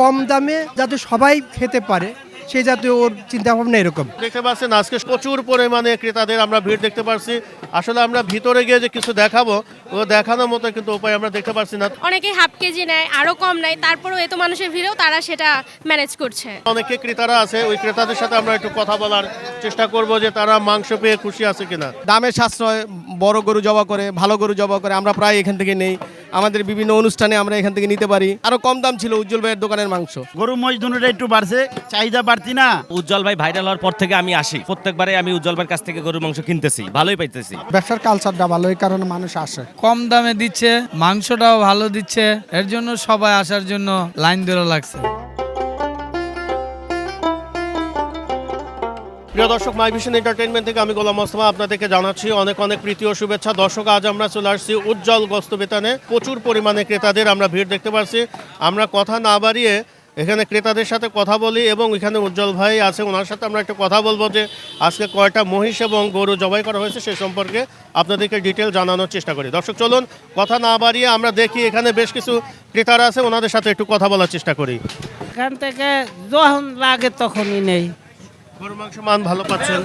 কম দামে যাতে সবাই খেতে পারে সেই জাতীয় ওর চিন্তা ভাবনা এরকম। দেখতে পাচ্ছেন আজকে প্রচুর পরিমাণে ক্রেতাদের আমরা ভিড় দেখতে পাচ্ছি আসলে আমরা ভিতরে গিয়ে যে কিছু দেখাবো ও দেখানোর মতো কিন্তু উপায় আমরা দেখতে পাচ্ছি না। অনেকে হাফ কেজি নেয় আরও কম নেয় তারপরেও এত মানুষের ভিড়েও তারা সেটা ম্যানেজ করছে। অনেকে ক্রেতারা আছে ওই ক্রেতাদের সাথে আমরা একটু কথা বলার চেষ্টা করব যে তারা মাংস পেয়ে খুশি আছে কিনা। দামের সাশ্রয় বড় গরু জবা করে ভালো গরু জবা করে আমরা প্রায় এখান থেকে নেই। আমাদের বিভিন্ন অনুষ্ঠানে আমরা এখান থেকে নিতে পারি। আরও কম দাম ছিল উজ্জ্বল ভাইয়ের দোকানের মাংস। গরু মহিষ দুটোটা একটু বাড়ছে চাহিদা বাড়তি না? উজ্জ্বল ভাই ভাইরাল হওয়ার পর থেকে আমি আসি। প্রত্যেকবারে আমি উজ্জ্বল ভাইয়ের কাছ থেকে গরুর মাংস কিনতেছি ভালোই পাইতেছি। ব্যবসার কালচারটা ভালো এই কারণে মানুষ আসে। কম দামে দিচ্ছে মাংসটাও ভালো দিচ্ছে এর জন্য সবাই আসার জন্য লাইন ধরে লাগছে। প্রিয় দর্শক মাই ভিশন এন্টারটেনমেন্ট থেকে আমি গোলাম মোস্তফা আপনাদেরকে জানাচ্ছি অনেক অনেক প্রীতি ও শুভেচ্ছা। দর্শক, আজ আমরা চলে আসছি উজ্জ্বল গস্ত বেতানে প্রচুর পরিমাণে ক্রেতাদের আমরা ভিড় দেখতে পাচ্ছি আমরা কথা না বাড়িয়ে এখানে ক্রেতাদের সাথে কথা বলি এবং এখানে উজ্জ্বল ভাই আছে ওনার সাথে আমরা একটা কথা বলব যে আজকে কয়টা মহিষ এবং গরু জবাই করা হয়েছে সে সম্পর্কে আপনাদেরকে ডিটেল জানানোর চেষ্টা করি। দর্শক, চলুন কথা না বাড়িয়ে আমরা দেখি এখানে বেশ কিছু ক্রেতারা আছে, ওনাদের সাথে একটু কথা বলার চেষ্টা করি। এখান থেকে যখন লাগে তখনই নেই। গরু মাংস মান ভালো পাচ্ছেন?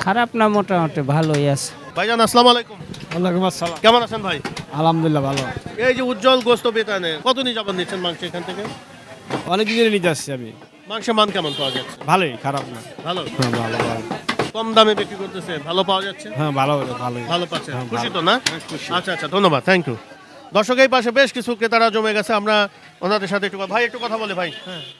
খারাপ না মোটামুটি ভালোই আছে। ভাইজান আসসালামু আলাইকুম। ওয়ালাইকুম আসসালাম। কেমন আছেন ভাই? আলহামদুলিল্লাহ ভালো। এই যে উজ্জ্বল গোস্ত বেতানে কত নিয়ে যাবেন নিচ্ছেন মাংস এখান থেকে? অনেক দিনের নিতে আসছি আমি। মাংসের মান কেমন পাওয়া যাচ্ছে? ভালোই খারাপ না। ভালো? হ্যাঁ ভালো ভালো। কম দামে বিক্রি করতেছে ভালো পাওয়া যাচ্ছে? হ্যাঁ ভালো ভালোই। ভালো পাচ্ছে। খুশি তো না? আচ্ছা আচ্ছা ধন্যবাদ থ্যাংক ইউ দর্শক এই পাশে বেশ কিছু ক্রেতারা জমে গেছে। আমরা ওনাদের সাথে একটু কথা- ভাই একটু কথা বলে ভাই।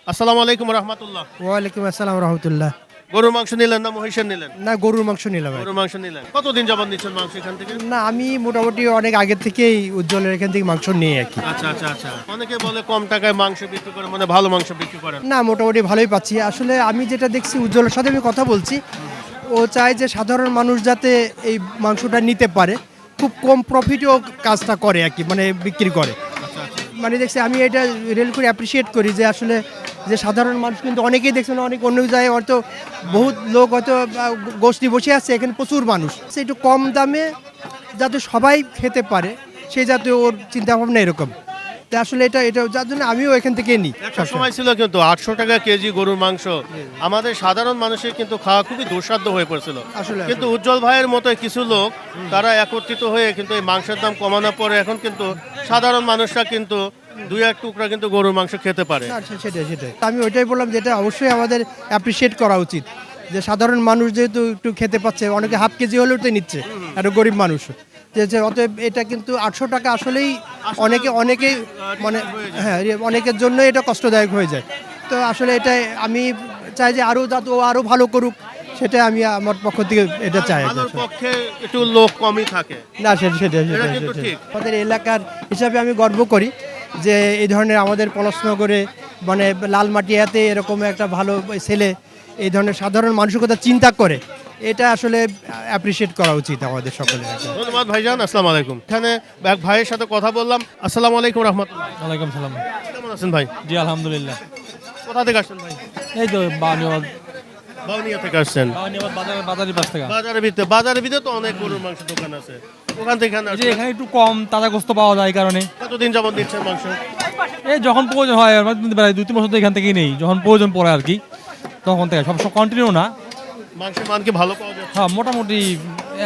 আসসালামু আলাইকুম রহমতুল্লাহ। ওয়ালাইকুম আসসালাম রহমতুল্লাহ। গরুর মাংস নিলেন না মহিষের নিলেন? না গরুর মাংস নিলাম গরুর মাংস নিলেন। কতদিন যাবত নিচ্ছেন মাংস এখান থেকে? না আমি মোটামুটি অনেক আগের থেকেই উজ্জ্বলের এখান থেকে মাংস নিই আর কি। আচ্ছা আচ্ছা আচ্ছা। অনেকে বলে কম টাকায় মাংস বিক্রি করে মানে ভালো মাংস বিক্রি করেন। না মোটামুটি ভালোই পাচ্ছি। আসলে আমি যেটা দেখছি উজ্জ্বলের সাথে আমি কথা বলছি। ও চায় যে সাধারণ মানুষ যাতে এই মাংসটা নিতে পারে খুব কম প্রফিটেও কাজটা করে আর কি মানে বিক্রি করে। মানে দেখছি আমি এটা রেল করে অ্যাপ্রিসিয়েট করি যে আসলে যে সাধারণ মানুষ কিন্তু অনেকেই দেখছেন অনেক অন্য জায়গায় হয়তো বহুত লোক হয়তো গোষ্ঠী বসে আছে এখানে প্রচুর মানুষ। সে একটু কম দামে যাতে সবাই খেতে পারে সেই যাতে ওর চিন্তা ভাবনা এরকম। তা আসলে এটা এটা যার জন্য আমিও এখান থেকে নিই একটা সময় ছিল কিন্তু আটশো টাকা কেজি গরুর মাংস। আমাদের সাধারণ মানুষের কিন্তু খাওয়া খুবই দুঃসাধ্য হয়ে পড়ছিল। আসলে, কিন্তু উজ্জ্বল ভাইয়ের মতো কিছু লোক তারা একত্রিত হয়ে কিন্তু এই মাংসের দাম কমানোর পরে এখন কিন্তু সাধারণ মানুষরা কিন্তু দুই এক টুকরা কিন্তু গরুর মাংস খেতে পারে। না, সে- সেটাই সেটাই। আমি ওইটাই বললাম যে এটা অবশ্যই আমাদের অ্যাপ্রিসিয়েট করা উচিত। যে সাধারণ মানুষ যেহেতু একটু খেতে পাচ্ছে অনেকে হাফ কেজি হলেও তো নিচ্ছে একটা গরিব মানুষ। যে যে অতএব এটা কিন্তু আটশো টাকা আসলেই অনেকে অনেকেই মানে হ্যাঁ রে- অনেকের জন্য এটা কষ্টদায়ক হয়ে যায়। তো আসলে এটা আমি চাই যে আরও যাতে ও আরও ভালো করুক সেটা আমি আমার পক্ষ থেকে এটা চাই আর কি। ভালোর আসলে। পক্ষে একটু লোক কমই থাকে। না সেটা কিন্তু সেটাই। ঠিক। আমাদের এলাকার হিসাবে আমি গর্ব করি। যে এই ধরনের আমাদের পলাশনগরে মানে লাল লালমাটিয়াতে এরকম একটা ভালো ছেলে এই ধরনের সাধারণ মানসিকতা চিন্তা করে এটা আসলে অ্যাপ্রিসিয়েট করা উচিত আমাদের কি। ধন্যবাদ ভাইজান আসসালামু আলাইকুম। এখানে এক ভাইয়ের সাথে কথা বললাম আসসালামু আলাইকুম রহমতুল্লাহ। ওয়ালাইকুম সালাম। কেমন আছেন ভাই? জি আলহামদুলিল্লাহ। কোথা থেকে আসছেন ভাই? এই তো বানিয়াবাদ। বাউনিয়া থেকে আসছেন। বানিয়াবাদ বাজারের বাজারের পাশ থেকে। বাজারের ভিতরে বাজারের ভিতরে তো অনেক গরুর মাংস দোকান আছে। ওখান থেকে এখানে যে। এখানে একটু কম তাজা গোস্ত পাওয়া যায় এই কারণে। কতদিন যাবত দিচ্ছেন মাংস? এই যখন প্রয়োজন হয় আমরা দিতে পারি দুই তিন বছর তো এখান থেকেই নেই। যখন প্রয়োজন পড়ে আর কি তখন থেকে। সব সব কন্টিনিউ না। মাংসের মান কি ভালো পাওয়া যাচ্ছে হ্যাঁ মোটামুটি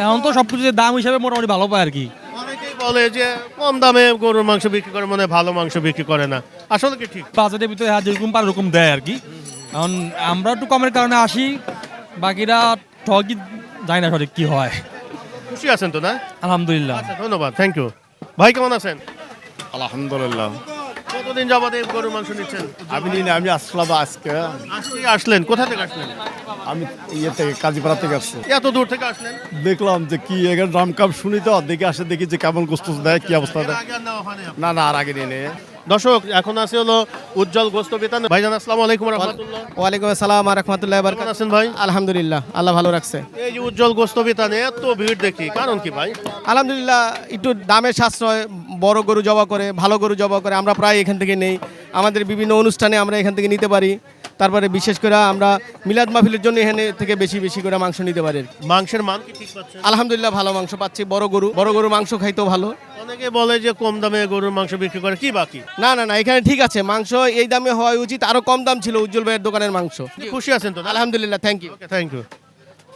এখন তো সব কিছু দাম হিসাবে মোটামুটি ভালো পায় আর কি। অনেকেই বলে যে কম দামে গরুর মাংস বিক্রি করে মানে ভালো মাংস বিক্রি করে না। আসলে কি ঠিক? বাজেটের ভিতরে হ্যাঁ যেরকম পারে ওরকম দেয় আর কি। এখন আমরা একটু কমের কারণে আসি বাকিরা ঠকি যায় না সঠিক কি হয়। খুশি আছেন তো না? আলহামদুলিল্লাহ। আচ্ছা ধন্যবাদ থ্যাংক ইউ ভাই কেমন আছেন? আলহামদুলিল্লাহ। কতদিন যাবত এই গরুর মাংস নিচ্ছেন? আমি নিন আমি আসলাম আজকে। আজকে আসলেন কোথা থেকে আসলেন? আমি ইয়ে থেকে কাজীপাড়া থেকে আসছি। এত দূর থেকে আসলেন? দেখলাম যে কি এখানে নাম কাম শুনি তো দেখে আসে দেখি যে কেমন গোস্ত দেয় কি অবস্থা এর দেয়। আগে আর নেওয়া হয়নি আপনার? না না আর আগে নিয়ে নিয়ে দর্শক এখন আছে হলো উজ্জ্বল গোস্ত বেতান। ভাইজান আসসালামু আলাইকুম রহমতুল্লাহ। ওয়ালাইকুম আসসালাম আর রহমতুল্লাহ কেমন আছেন ভাই? আলহামদুলিল্লাহ আল্লাহ ভালো রাখছে। এই যে উজ্জ্বল গোস্ত বেতানে এত ভিড় দেখি কারণ কি ভাই? আলহামদুলিল্লাহ একটু দামের সাশ্রয় বড় গরু জবা করে ভালো গরু জবা করে আমরা প্রায় এখান থেকে নেই। আমাদের বিভিন্ন অনুষ্ঠানে আমরা এখান থেকে নিতে পারি। তারপরে বিশেষ করে আমরা মিলাদ মাহফিলের জন্য এখানে থেকে বেশি বেশি করে মাংস নিতে পারি মাংসের মান কি ঠিক পাচ্ছেন? আলহামদুলিল্লাহ ভালো মাংস পাচ্ছি বড় গরু বড় গরু মাংস খাইতেও ভালো। অনেকে বলে যে কম দামে গরুর মাংস বিক্রি করে কি বাকি? না না না এখানে ঠিক আছে মাংস এই দামে হওয়া উচিত আরও কম দাম ছিল উজ্জ্বল ভাইয়ের দোকানের মাংস। খুশি আছেন তো আলহামদুলিল্লাহ থ্যাংক ইউ থ্যাংক ইউ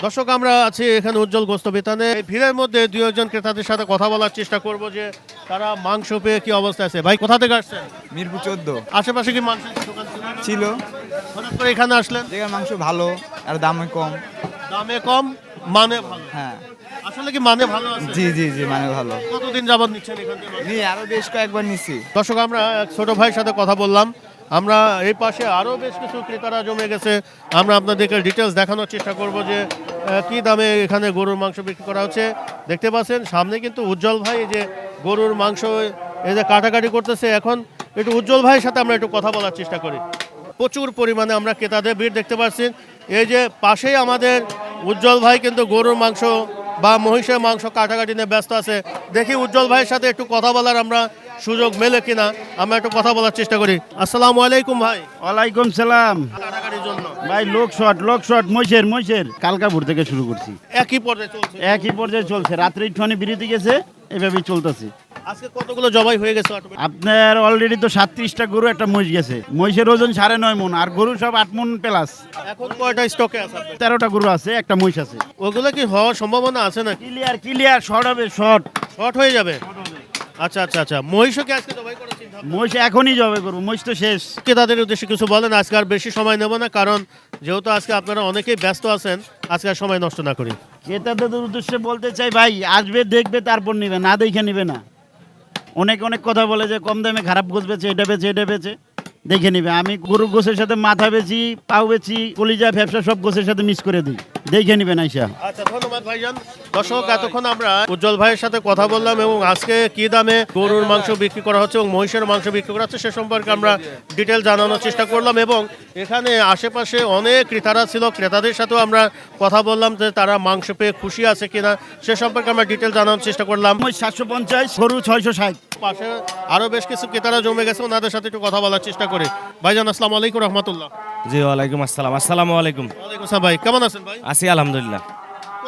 দর্শক আমরা আছি এখানে উজ্জ্বল গোস্ত বিতানে। এই ভিড়ের মধ্যে দুই একজন ক্রেতাদের সাথে কথা বলার চেষ্টা করব যে তারা মাংস পেয়ে কি অবস্থা আছে। ভাই কোথা থেকে আসছেন? মিরপুর চোদ্দ। আশেপাশে কি দোকান ছিল? হঠাৎ করে এখানে আসলেন? মাংস ভালো আর দামে কম। দামে কম মানে ভালো। হ্যাঁ। আসলে কি মানে ভালো আছে? জি জি জি মানে ভালো। কতদিন যাবত নিচ্ছেন এখান থেকে? মাংস? আরও বেশ কয়েকবার নিছি দর্শক আমরা এক ছোট ভাইয়ের সাথে কথা বললাম। আমরা এই পাশে আরও বেশ কিছু ক্রেতারা জমে গেছে। আমরা আপনাদেরকে ডিটেলস দেখানোর চেষ্টা করব যে কি দামে এখানে গরুর মাংস বিক্রি করা হচ্ছে। দেখতে পাচ্ছেন সামনে কিন্তু উজ্জ্বল ভাই এই যে গরুর মাংস এই যে কাটাকাটি করতেছে। এখন একটু উজ্জ্বল ভাইয়ের সাথে আমরা একটু কথা বলার চেষ্টা করি। প্রচুর পরিমাণে আমরা ক্রেতাদের ভিড় দেখতে পাচ্ছি। এই যে পাশেই আমাদের উজ্জ্বল ভাই কিন্তু গরুর মাংস বা মহিষের মাংস কাটাকাটি নিয়ে ব্যস্ত আছে দেখি উজ্জ্বল ভাইয়ের সাথে একটু কথা বলার আমরা সুযোগ মেলে কিনা আমরা একটু কথা বলার চেষ্টা করি। আসসালাম আলাইকুম ভাই। ওয়ালাইকুম সালাম। কাটাকাটির জন্য। ভাই লোক শট লোক শট মহিষের মহিষের। কালকাপুর থেকে শুরু করছি। একই পর্যায়ে চলছে। একই পর্যায়ে চলছে। রাত্রে ঠনে বিরতি গেছে এভাবেই চলতেছে। আজকে কতগুলো জবাই হয়ে গেছে আপনার অলরেডি তো সাতত্রিশটা গরু একটা মহিষ গেছে। মহিষের ওজন সাড়ে নয় মন আর গরু সব আট মন প্লাস এখন কয়টা স্টকে আছে তেরোটা গরু আছে একটা মহিষ আছে। ওগুলো কি হওয়ার সম্ভাবনা আছে নাকি? ক্লিয়ার ক্লিয়ার শর্ট হবে শর্ট শর্ট হয়ে যাবে? আচ্ছা আচ্ছা আচ্ছা। মহিষও কি আজকে জবাই করার চিন্তা মহিষ এখনই যাবে করব মহিষ তো শেষ। ক্রেতাদের উদ্দেশ্যে কিছু বলেন আজকে আর বেশি সময় নেব না কারণ যেহেতু আজকে আপনারা অনেকেই ব্যস্ত আছেন আজকে আর সময় নষ্ট না করি। ক্রেতাদের উদ্দেশ্যে বলতে চাই ভাই আসবে দেখবে তারপর নিবে না দেখে নিবে না। অনেক অনেক কথা বলে যে কম দামে খারাপ গোছ বেছে এটা বেছে এটা বেছে দেখে নিবে। আমি গরু গোছের সাথে মাথা বেচি পাও বেচি কলিজা ব্যবসা সব গোছের সাথে মিক্স করে দিই। দেখে নিবেন আইসা। আচ্ছা ধন্যবাদ ভাইজান। দর্শক এতক্ষণ আমরা উজ্জ্বল ভাইয়ের সাথে কথা বললাম এবং আজকে কি দামে গরুর মাংস বিক্রি করা হচ্ছে এবং মহিষের মাংস বিক্রি করা হচ্ছে সে সম্পর্কে আমরা ডিটেল জানানোর চেষ্টা করলাম এবং এখানে আশেপাশে অনেক ক্রেতারা ছিল ক্রেতাদের সাথেও আমরা কথা বললাম যে তারা মাংস পেয়ে খুশি আছে কিনা সে সম্পর্কে আমরা ডিটেল জানানোর চেষ্টা করলাম। সাতশো পঞ্চাশ গরু ছয়শো ষাট। পাশে আরও বেশ কিছু ক্রেতারা জমে গেছে ওনাদের সাথে একটু কথা বলার চেষ্টা করে। ভাইজান আসসালামু আলাইকুম রহমতুল্লাহ। জি ওয়ালাইকুম আসসালাম। আসসালামু আলাইকুম। ওয়ালাইকুম ভাই কেমন আছেন ভাই? আছি আলহামদুলিল্লাহ।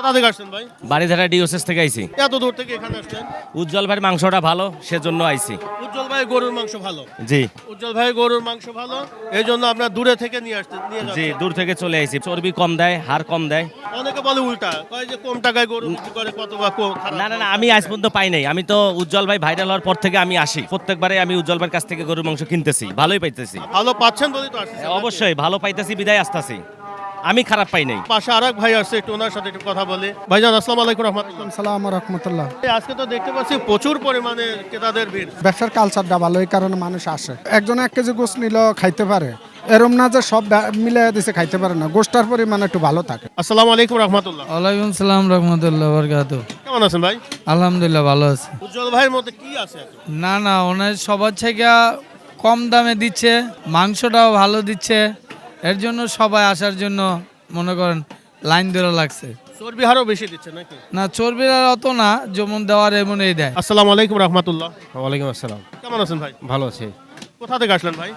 কোথা থেকে আসছেন ভাই? বাড়িধারা ডিওসেস থেকে আইছি। এত দূর থেকে এখানে আসছেন উজ্জ্বল ভাইয়ের মাংসটা ভালো সেজন্য আইছি। উজ্জ্বল ভাই গরুর মাংস ভালো? জি। উজ্জ্বল ভাই গরুর মাংস ভালো এই জন্য আপনার দূরে থেকে নিয়ে জি যাচ্ছেন। দূর থেকে চলে আইছি। চর্বি কম দেয় কম দেয়। অনেকে বলে উল্টা কয় যে কম টাকায় গরু বিক্রি করে কত বা কম খারাপ না না না আমি আজ পর্যন্ত পাই নাই। আমি তো উজ্জ্বল ভাই ভাইরাল হওয়ার পর থেকে আমি আসি। প্রত্যেকবারে আমি উজ্জ্বল ভাইয়ের কাছ থেকে গরুর মাংস কিনতেছি। ভালোই পাইতেছি। ভালো পাচ্ছেন বলেই তো অবশ্যই ভালো পাইতেছি বিদায় আসতেছি। আমি খারাপ পাই নাই। পাশে আর এক ভাই আছে একটু ওনার সাথে একটু কথা বলি। ভাইজান আসসালামু আলাইকুম রহমতুল্লাহ। সালাম রহমতুল্লাহ। আজকে তো দেখতে পাচ্ছি প্রচুর পরিমাণে ক্রেতাদের ভিড়। ব্যবসার কালচারটা ভালো এই কারণে মানুষ আসে। একজন এক কেজি গোস নিল খাইতে পারে। এরম না যে সব মিলে দিছে খাইতে পারে না। গোষ্ঠটার পরিমাণ একটু ভালো থাকে। আসসালামু আলাইকুম রহমতুল্লাহ। ওয়ালাইকুম সালাম রহমতুল্লাহ বরকাত। কেমন আছেন ভাই? আলহামদুলিল্লাহ ভালো আছে। উজ্জ্বল ভাইয়ের মধ্যে কি আছে না না ওনার সবার থেকে কম দামে দিচ্ছে মাংসটাও ভালো দিচ্ছে। এর জন্য সবাই আসার জন্য মনে করেন লাইন ধরে লাগছে। চর্বি হারও বেশি দিচ্ছে নাকি? না চর্বি আর অত না যেমন দেওয়ার এমন এই দেয়। আসসালামু আলাইকুম রহমতুল্লাহ। ওয়ালাইকুম আসসালাম। কেমন আছেন ভাই? ভালো আছি। কোথা থেকে আসলেন ভাই?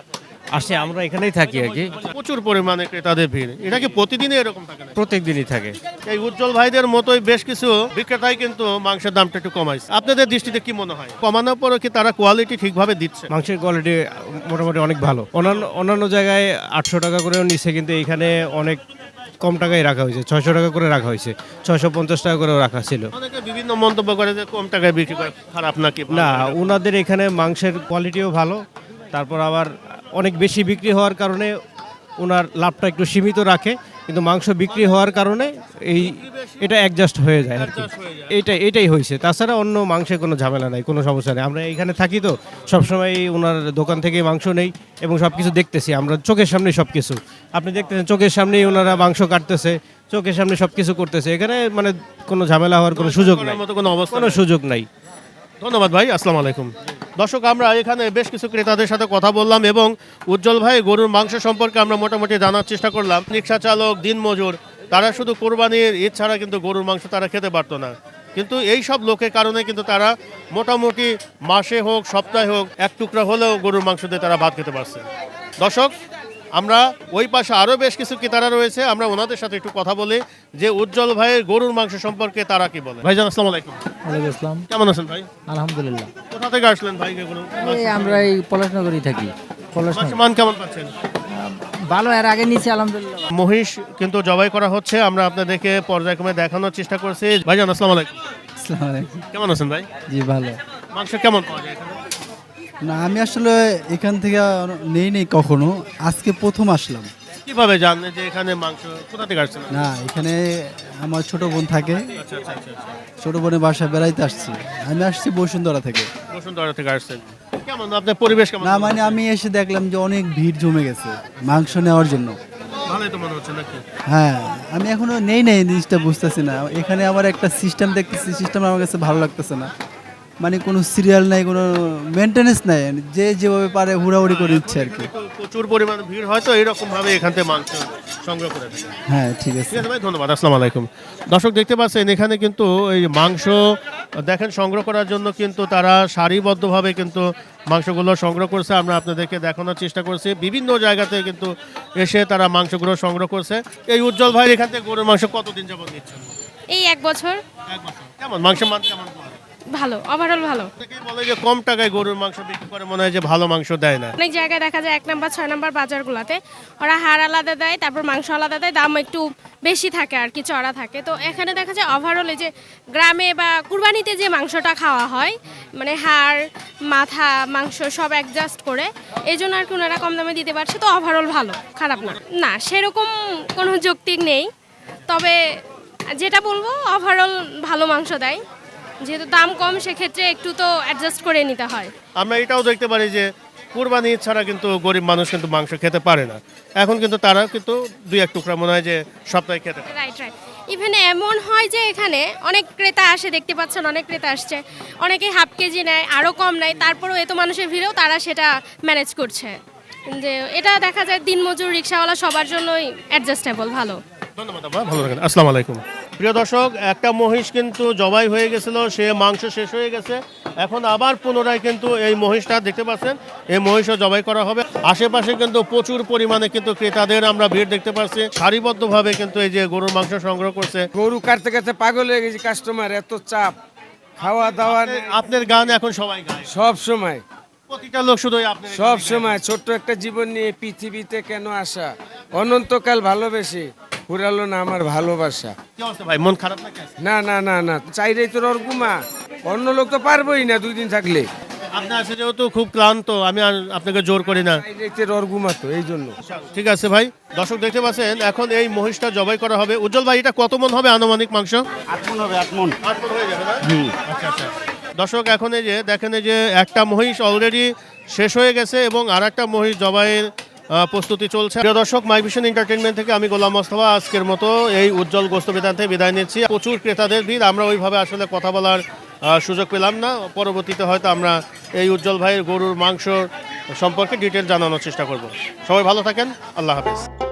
আসে আমরা এখানেই থাকি আর কি। প্রচুর পরিমাণে ক্রেতাদের ভিড়। এটা কি প্রতিদিনই এরকম থাকে না প্রত্যেক দিনই থাকে। এই উজ্জ্বল ভাইদের মতোই বেশ কিছু বিক্রেতাই কিন্তু মাংসের দামটা একটু কমাইছে আপনাদের দৃষ্টিতে কি মনে হয়? কমানোর পরও কি তারা কোয়ালিটি ঠিকভাবে দিচ্ছে? মাংসের কোয়ালিটি মোটামুটি অনেক ভালো। অন্যান্য অন্যান্য জায়গায় আটশো টাকা করেও নিচ্ছে কিন্তু এখানে অনেক কম টাকায় রাখা হয়েছে। ছয়শো টাকা করে রাখা হয়েছে। ছয়শো পঞ্চাশ টাকা করেও রাখা ছিল। বিভিন্ন মন্তব্য করে যে কম টাকায় বিক্রি করে খারাপ নাকি? না ওনাদের এখানে মাংসের কোয়ালিটিও ভালো। তারপর আবার অনেক বেশি বিক্রি হওয়ার কারণে ওনার লাভটা একটু সীমিত রাখে কিন্তু মাংস বিক্রি হওয়ার কারণে এই এটা অ্যাডজাস্ট হয়ে যায় আর কি। এইটাই এটাই হয়েছে। তাছাড়া অন্য মাংসে কোনো ঝামেলা নাই কোনো সমস্যা নেই। আমরা এখানে থাকি তো সবসময় ওনার দোকান থেকে মাংস নেই এবং সব কিছু দেখতেছি আমরা চোখের সামনে সব কিছু আপনি দেখতেছেন চোখের সামনেই ওনারা মাংস কাটতেছে চোখের সামনে সব কিছু করতেছে। এখানে মানে কোনো ঝামেলা হওয়ার কোনো সুযোগ নাই। কোনো। সুযোগ নাই। ধন্যবাদ ভাই, আসসালামু আলাইকুম। দর্শক, আমরা এখানে বেশ কিছু ক্রেতাদের সাথে কথা বললাম এবং উজ্জ্বল ভাই, গরুর মাংস সম্পর্কে আমরা মোটামুটি জানার চেষ্টা করলাম। রিক্সা চালক, দিনমজুর, তারা শুধু কোরবানির ঈদ ছাড়া কিন্তু গরুর মাংস তারা খেতে পারতো না। কিন্তু এই সব লোকের কারণে কিন্তু তারা মোটামুটি মাসে হোক, সপ্তাহে হোক, এক টুকরা হলেও গরুর মাংস দিয়ে তারা ভাত খেতে পারছে। দর্শক আমরা ওই পাশে আরও বেশ কিছু ক্রেতারা রয়েছে আমরা ওনাদের সাথে একটু কথা বলি যে উজ্জ্বল ভাইয়ের গরুর মাংস সম্পর্কে তারা কি বলে? ভাইজান আসসালামু আলাইকুম। ওয়ালাইকুম আসসালাম। কেমন আছেন ভাই? আলহামদুলিল্লাহ। কোথা থেকে আসলেন ভাই গরু এই আমরা এই পলাশনগরই থাকি। পলাশনগর। মান কেমন পাচ্ছেন? ভালো এর আগে নিচে আলহামদুলিল্লাহ। মহিষ কিন্তু জবাই করা হচ্ছে আমরা আপনাদেরকে পর্যায়ক্রমে দেখানোর চেষ্টা করছি। ভাইজান আসসালামু আলাইকুম। আসসালামু আলাইকুম। কেমন আছেন ভাই? জি ভালো। মাংস কেমন পাওয়া যায় এখানে? না আমি আসলে এখান থেকে নেই নেই কখনো। আজকে প্রথম আসলাম। কীভাবে জানলেন যে এখানে মাংস কোথা থেকে আসছেন না এখানে আমার ছোট বোন থাকে। আচ্ছা আচ্ছা আচ্ছা। ছোট বোনের বেড়াইতে আসছি। আমি আসছি বসুন্ধরা থেকে। বসুন্ধরা থেকে আসছেন। কেমন? আপনার পরিবেশ কেমন? না মানে আমি এসে দেখলাম যে অনেক ভিড় জমে গেছে মাংস নেওয়ার জন্য। ভালোই তো মনে হচ্ছে নাকি? হ্যাঁ আমি এখনও নেই নেই জিনিসটা বুঝতেছি না। এখানে আমার একটা সিস্টেম দেখতেছি সিস্টেম আমার কাছে ভালো লাগতেছে না। মানে কোনো সিরিয়াল নাই কোনো মেনটেনেন্স নাই যে যেভাবে পারে হুড়াহুড়ি করে দিচ্ছে আর কি। প্রচুর পরিমাণে ভিড় হয় তো এইরকম ভাবে এখান থেকে মাংস সংগ্রহ করে হ্যাঁ ঠিক আছে। ঠিক আছে ভাই ধন্যবাদ আসসালামু আলাইকুম। দর্শক দেখতে পাচ্ছেন এখানে কিন্তু এই মাংস দেখেন সংগ্রহ করার জন্য কিন্তু তারা সারিবদ্ধভাবে কিন্তু মাংসগুলো সংগ্রহ করছে। আমরা আপনাদেরকে দেখানোর চেষ্টা করছি। বিভিন্ন জায়গাতে কিন্তু এসে তারা মাংসগুলো সংগ্রহ করছে। এই উজ্জ্বল ভাই এখান থেকে গরুর মাংস কতদিন যাবত নিচ্ছেন? এই এক বছর। এক বছর। কেমন? মাংসের মান কেমন? ভালো ওভারঅল ভালো। অনেকেই বলে যে কম টাকায় গরুর মাংস বিক্রি করে মনে হয় যে ভালো মাংস দেয় না। অনেক জায়গায় দেখা যায় এক নাম্বার ছয় নাম্বার বাজারগুলোতে ওরা হাড় আলাদা দেয় তারপর মাংস আলাদা দেয় দাম একটু বেশি থাকে আর কি চড়া থাকে। তো এখানে দেখা যায় ওভারঅল যে গ্রামে বা কুরবানিতে যে মাংসটা খাওয়া হয় মানে হাড় মাথা মাংস সব অ্যাডজাস্ট করে এই জন্য আর কি ওনারা কম দামে দিতে পারছে। তো ওভারঅল ভালো খারাপ না। না সেরকম কোনো যৌক্তিক নেই। তবে যেটা বলব ওভারঅল ভালো মাংস দেয়। যেহেতু দাম কম সেক্ষেত্রে একটু তো অ্যাডজাস্ট করে নিতে হয়। আমরা এটাও দেখতে পারি যে কুরবানি ছাড়া কিন্তু গরিব মানুষ কিন্তু মাংস খেতে পারে না। এখন কিন্তু তারা কিন্তু দুই এক টুকরা মনে হয় যে সপ্তাহে খেতে পারে। রাইট রাইট ইভেন এমন হয় যে এখানে অনেক ক্রেতা আসে দেখতে পাচ্ছেন অনেক ক্রেতা আসছে। অনেকে হাফ কেজি নেয় আরও কম নেয় তারপরেও এত মানুষের ভিড়েও তারা সেটা ম্যানেজ করছে। যে এটা দেখা যায় দিনমজুর রিক্সাওয়ালা সবার জন্যই অ্যাডজাস্টেবল ভালো। ধন্যবাদ ভালো থাকেন। আসসালামু আলাইকুম। প্রিয় দর্শক একটা মহিষ কিন্তু জবাই হয়ে গেছিল সে মাংস শেষ হয়ে গেছে। এখন আবার পুনরায় কিন্তু এই মহিষটা দেখতে পাচ্ছেন এই মহিষও জবাই করা হবে। আশেপাশে কিন্তু প্রচুর পরিমাণে কিন্তু ক্রেতাদের আমরা ভিড় দেখতে পাচ্ছি। সারিবদ্ধভাবে কিন্তু এই যে গরুর মাংস সংগ্রহ করছে। গরু কাটতে কাটতে পাগল হয়ে গেছি কাস্টমার এত চাপ। খাওয়া দাওয়া আপনার গান এখন সবাই গায়। সব সময়। প্রতিটা লোক শুধু সব সময় ছোট্ট একটা জীবন নিয়ে পৃথিবীতে কেন আসা? অনন্তকাল ভালোবেসে। ফুরালো না আমার ভালোবাসা। কি অবস্থা ভাই? মন খারাপ নাকি? না না না না। চাইলেই তোর ওর গুমা অন্য লোক তো পারবোই না দুই দিন থাকলে। আপনি আছে যেহেতু খুব ক্লান্ত আমি আর আপনাকে জোর করি না। চাইলেই তোর ওর গুমাতো এই জন্য। ঠিক আছে ভাই। দর্শক দেখতে পাচ্ছেন এখন এই মহিষটা জবাই করা হবে। উজ্জ্বল ভাই এটা কত মন হবে আনুমানিক মাংস? আটমন হবে আটমন হয়ে আচ্ছা আচ্ছা। দর্শক এখন এই যে দেখেন এই যে একটা মহিষ অলরেডি শেষ হয়ে গেছে এবং আর একটা মহিষ জবাইয়ের প্রস্তুতি চলছে। প্রিয় দর্শক মাই ভিশন এন্টারটেনমেন্ট থেকে আমি গোলাম মোস্তফা। আজকের মতো এই উজ্জ্বল গোস্ত বিধান থেকে বিদায় নিচ্ছি। প্রচুর ক্রেতাদের ভিড়। আমরা ওইভাবে আসলে কথা বলার সুযোগ পেলাম না। পরবর্তীতে হয়তো আমরা এই উজ্জ্বল ভাইয়ের গরুর মাংস সম্পর্কে ডিটেল জানানোর চেষ্টা করব। সবাই ভালো থাকেন। আল্লাহ হাফেজ।